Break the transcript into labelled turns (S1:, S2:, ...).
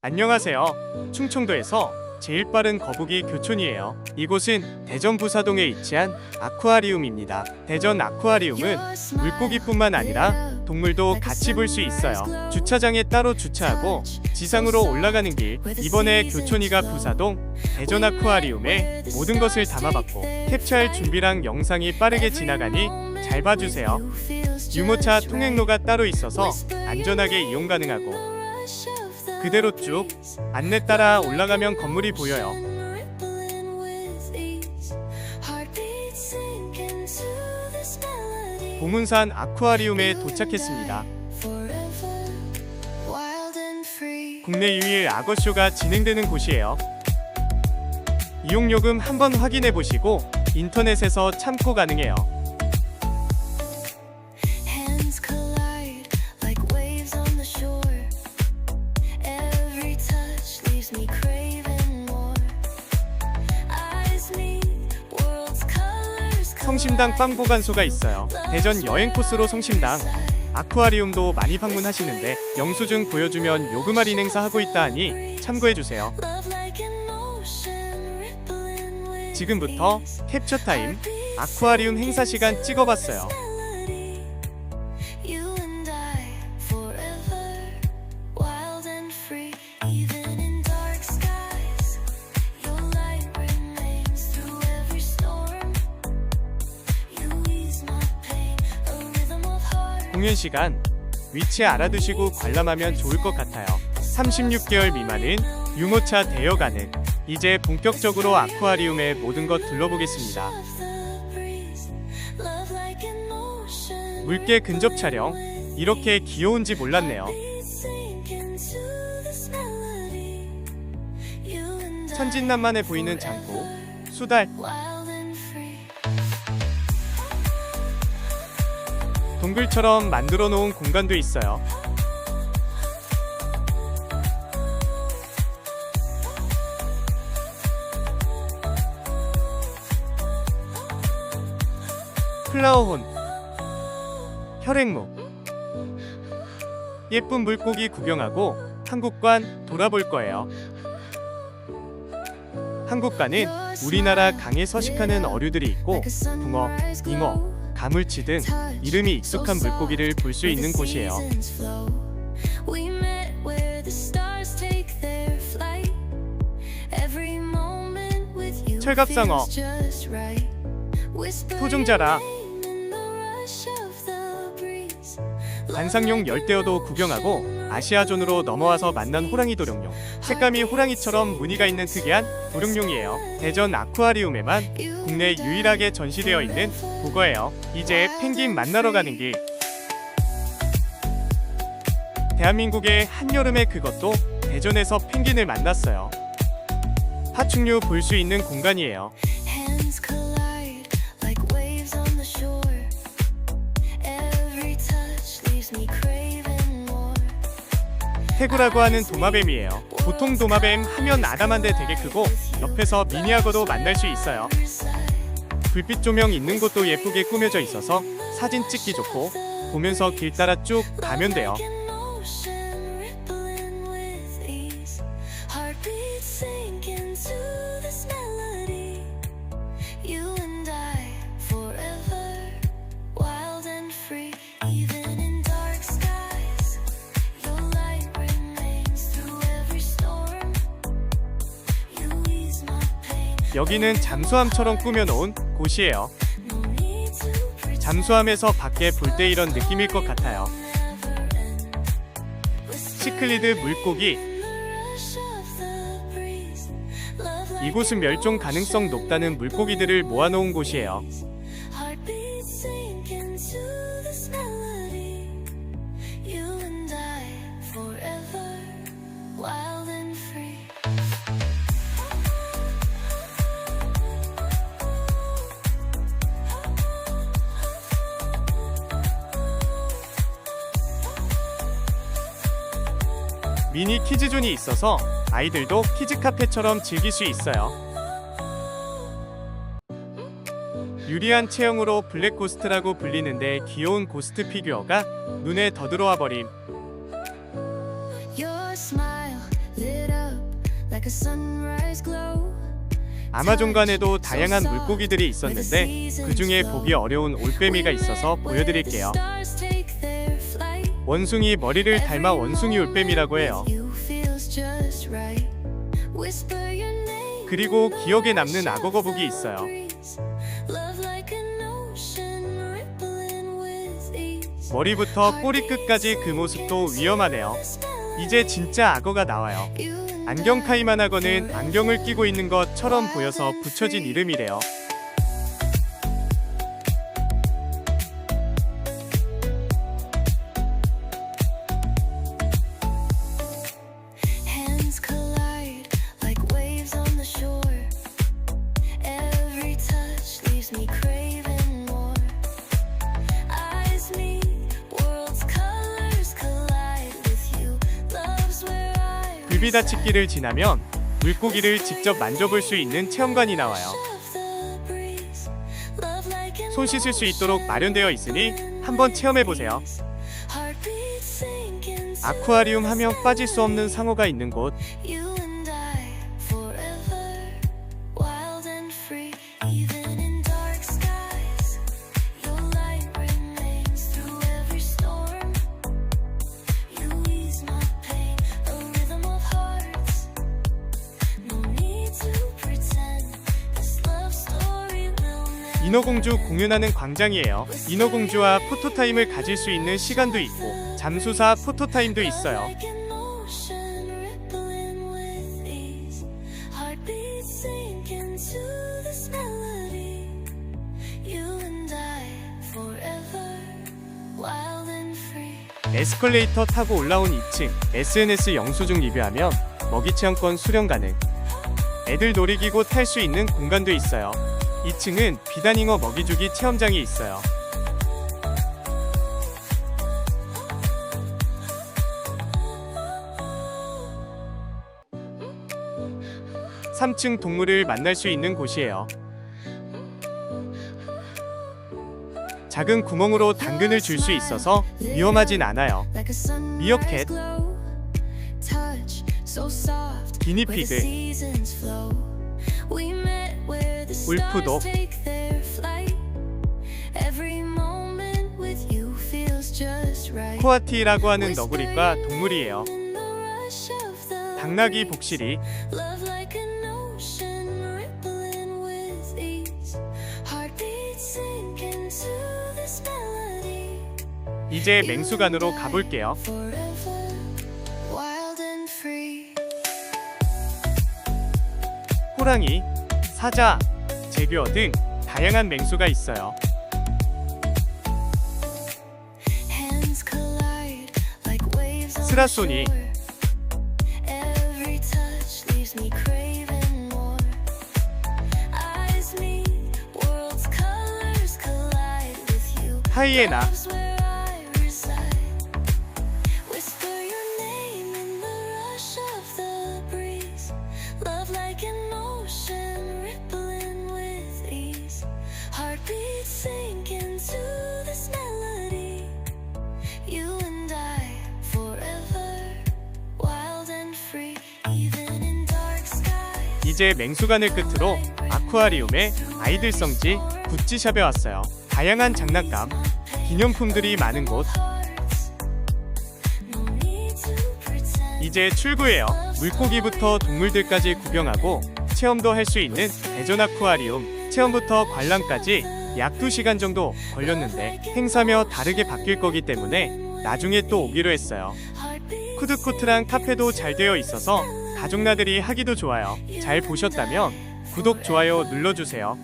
S1: 안녕하세요. 충청도에서 제일 빠른 거북이 교촌이에요. 이곳은 대전 부사동에 위치한 아쿠아리움입니다. 대전 아쿠아리움은 물고기뿐만 아니라 동물도 같이 볼 수 있어요. 주차장에 따로 주차하고 지상으로 올라가는 길. 이번에 교촌이가 부사동 대전 아쿠아리움에 모든 것을 담아봤고 캡처할 준비랑 영상이 빠르게 지나가니 잘 봐주세요. 유모차 통행로가 따로 있어서 안전하게 이용 가능하고 그대로 쭉 안내 따라 올라가면 건물이 보여요. 보문산 아쿠아리움에 도착했습니다. 국내 유일 악어쇼가 진행되는 곳이에요. 이용요금 한번 확인해 보시고 인터넷에서 참고 가능해요. 성심당 빵 보관소가 있어요. 대전 여행 코스로 성심당. 아쿠아리움도 많이 방문하시는데 영수증 보여주면 요금 할인 행사 하고 있다 하니 참고해 주세요. 지금부터 캡처 타임 아쿠아리움 행사 시간 찍어봤어요. 공연 시간 위치 알아두시고 관람하면 좋을 것 같아요. 36개월 미만은 유모차 대여 가능. 이제 본격적으로 아쿠아리움의 모든 것 둘러보겠습니다. 물개 근접 촬영. 이렇게 귀여운지 몰랐네요. 천진난만해 보이는 장고, 수달, 동굴처럼 만들어 놓은 공간도 있어요. 플라워혼, 혈액무, 예쁜 물고기 구경하고 한국관 돌아볼 거예요. 한국관은 우리나라 강에 서식하는 어류들이 있고 붕어, 잉어, 가물치 등 이름이 익숙한 물고기를 볼 수 있는 곳이에요. 철갑상어, 토종자라. 관상용 열대어도 구경하고 아시아존으로 넘어와서 만난 호랑이 도룡룡. 색감이 호랑이처럼 무늬가 있는 특이한 도룡룡이에요. 대전 아쿠아리움에만 국내 유일하게 전시되어 있는 북어예요. 이제 펭귄 만나러 가는 길. 대한민국의 한여름의 그것도 대전에서 펭귄을 만났어요. 파충류 볼 수 있는 공간이에요. 태구라고 하는 도마뱀이에요. 보통 도마뱀 하면 아담한데 되게 크고 옆에서 미니악어도 만날 수 있어요. 불빛 조명 있는 곳도 예쁘게 꾸며져 있어서 사진 찍기 좋고 보면서 길 따라 쭉 가면 돼요. 여기는 잠수함처럼 꾸며놓은 곳이에요. 잠수함에서 밖에 볼 때 이런 느낌일 것 같아요. 시클리드 물고기 이곳은 멸종 가능성 높다는 물고기들을 모아놓은 곳이에요. 미니 키즈존이 있어서 아이들도 키즈 카페처럼 즐길 수 있어요. 유리한 체형으로 블랙 고스트라고 불리는데 귀여운 고스트 피규어가 눈에 더 들어와 버림. 아마존관에도 다양한 물고기들이 있었는데 그 중에 보기 어려운 올빼미가 있어서 보여드릴게요. 원숭이 머리를 닮아 원숭이 올빼미라고 해요. 그리고 기억에 남는 악어 거북이 있어요. 머리부터 꼬리 끝까지 그 모습도 위험하네요. 이제 진짜 악어가 나와요. 안경 카이만 악어는 안경을 끼고 있는 것처럼 보여서 붙여진 이름이래요. 불비다치기를 지나면 물고기를 직접 만져볼 수 있는 체험관이 나와요. 손 씻을 수 있도록 마련되어 있으니 한번 체험해 보세요. 아쿠아리움 하면 빠질 수 없는 상어가 있는 곳. 인어공주 공연하는 광장이에요. 인어공주와 포토타임을 가질 수 있는 시간도 있고 잠수사 포토타임도 있어요. 에스컬레이터 타고 올라온 2층 SNS 영수증 리뷰하면 먹이 체험권 수령 가능. 애들 놀이기구 탈 수 있는 공간도 있어요. 2층은 비단잉어 먹이주기 체험장이 있어요. 3층 동물을 만날 수 있는 곳이에요. 작은 구멍으로 당근을 줄 수 있어서 위험하진 않아요. 미어캣. 기니피그.
S2: Right.
S1: 코아티라고 하는 너구리과 동물이에요. 당나귀. 복실이. 이제 맹수관으로 가볼게요. 호랑이, 사자, 제규어 등 다양한 맹수가 있어요. 스라소니. 하이에나, 이제 맹수관을 끝으로 아쿠아리움의 아이들 성지 구찌샵에 왔어요. 다양한 장난감, 기념품들이 많은 곳. 이제 출구예요. 물고기부터 동물들까지 구경하고 체험도 할 수 있는 대전 아쿠아리움. 체험부터 관람까지 약 2시간 정도 걸렸는데 행사며 다르게 바뀔 거기 때문에 나중에 또 오기로 했어요. 푸드코트랑 카페도 잘 되어 있어서 가족 나들이 하기도 좋아요. 잘 보셨다면 구독, 좋아요 눌러주세요.